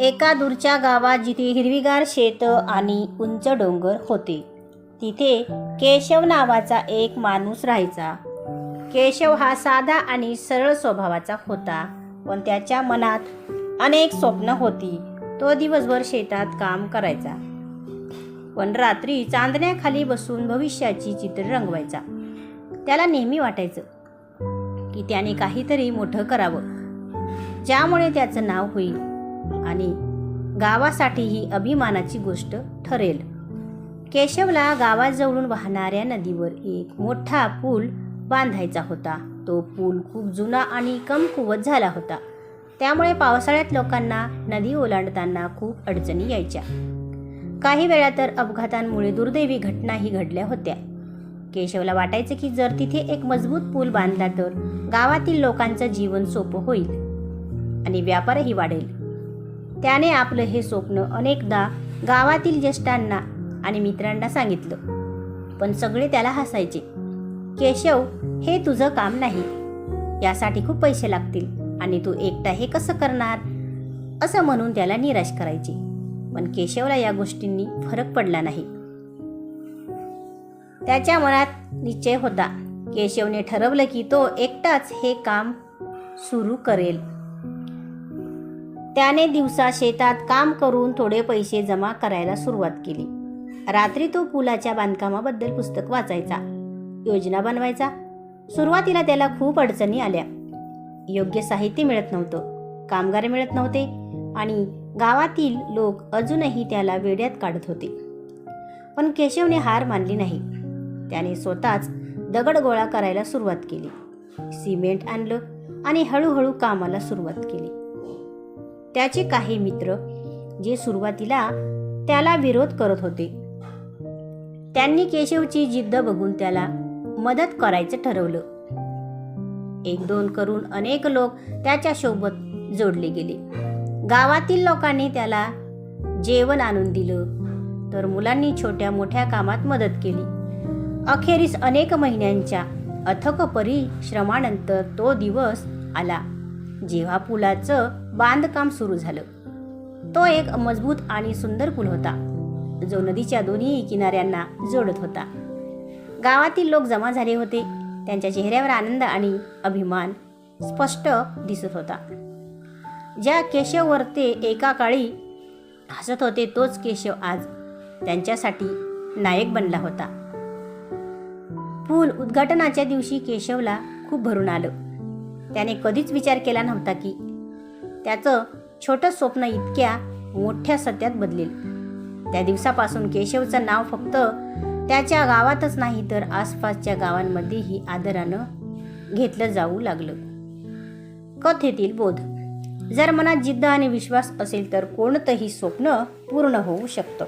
एका दूरच्या गावात जिथे हिरवीगार शेत आणि उंच डोंगर होते तिथे केशव नावाचा एक माणूस राहायचा. केशव हा साधा आणि सरळ स्वभावाचा होता पण त्याच्या मनात अनेक स्वप्न होती. तो दिवसभर शेतात काम करायचा. पण रात्री चांदण्याखाली बसून भविष्याची चित्र रंगवायचा. त्याला नेहमी वाटायचं की त्याने काहीतरी मोठं करावं. ज्यामुळे त्याचं नाव होईल. आणि गावासाठी ही अभिमानाची गोष्ट ठरेल. केशवला गावाजवळून वाहणाऱ्या नदीवर एक मोठा पूल बांधायचा होता. तो पूल खूप जुना आणि कमकुवत झाला होता. त्यामुळे पावसाळ्यात लोकांना नदी ओलांडताना खूप अडचणी यायच्या. काही वेळा तर अपघातांमुळे दुर्दैवी घटनाही घडल्या होत्या. केशवला वाटायचं की जर तिथे एक मजबूत पूल बांधला तर गावातील लोकांचं जीवन सोपं होईल आणि व्यापारही वाढेल. त्याने आपलं हे स्वप्न अनेकदा गावातील ज्येष्ठांना आणि मित्रांना सांगितलं. पण सगळे त्याला हसायचे. केशव हे तुझं काम नाही. यासाठी खूप पैसे लागतील आणि तू एकटा हे कसं करणार? असं म्हणून त्याला निराश करायचे. पण केशवला या गोष्टींनी फरक पडला नाही. त्याच्या मनात निश्चय होता. केशवने ठरवलं की तो एकटाच हे काम सुरू करेल. त्याने दिवसा शेतात काम करून थोडे पैसे जमा करायला सुरुवात केली. रात्री तो पुलाच्या बांधकामाबद्दल पुस्तक वाचायचा. योजना बनवायचा. सुरुवातीला त्याला खूप अडचणी आल्या. योग्य साहित्य मिळत नव्हतं कामगार मिळत नव्हते आणि गावातील लोक अजूनही त्याला वेड्यात काढत होते. पण केशवने हार मानली नाही. त्याने स्वतःच दगड गोळा करायला सुरुवात केली. सिमेंट आणलं आणि हळूहळू कामाला सुरुवात केली. त्याचे काही मित्र जे सुरुवातीला त्याला विरोध करत होते. त्यांनी केशवची जिद्द बघून त्याला मदत करायचं ठरवलं. एक दोन करून अनेक लोक त्याच्या सोबत जोडले गेले. गावातील लोकांनी त्याला जेवण आणून दिलं तर मुलांनी छोट्या मोठ्या कामात मदत केली. अखेरीस अनेक महिन्यांच्या अथक परिश्रमानंतर तो दिवस आला. जेव्हा पुलाचं बांधकाम सुरू झालं तो एक मजबूत आणि सुंदर पूल होता जो नदीच्या दोन्ही किनाऱ्यांना जोडत होता. गावातील लोक जमा झाले होते त्यांच्या चेहऱ्यावर आनंद आणि अभिमान स्पष्ट दिसत होता. ज्या केशववर ते एका काळी हसत होते तोच केशव आज त्यांच्यासाठी नायक बनला होता. पूल उद्घाटनाच्या दिवशी केशवला खूप भरून आलं. त्याने कधीच विचार केला नव्हता की त्याचं छोटं स्वप्न इतक्या मोठ्या सत्यात बदलेल. त्या दिवसापासून केशवचं नाव फक्त त्याच्या गावातच नाही तर आसपासच्या गावांमध्येही आदरानं घेतलं जाऊ लागलं. कथेतील बोध. जर मनात जिद्द आणि विश्वास असेल तर कोणतंही स्वप्न पूर्ण होऊ शकतं.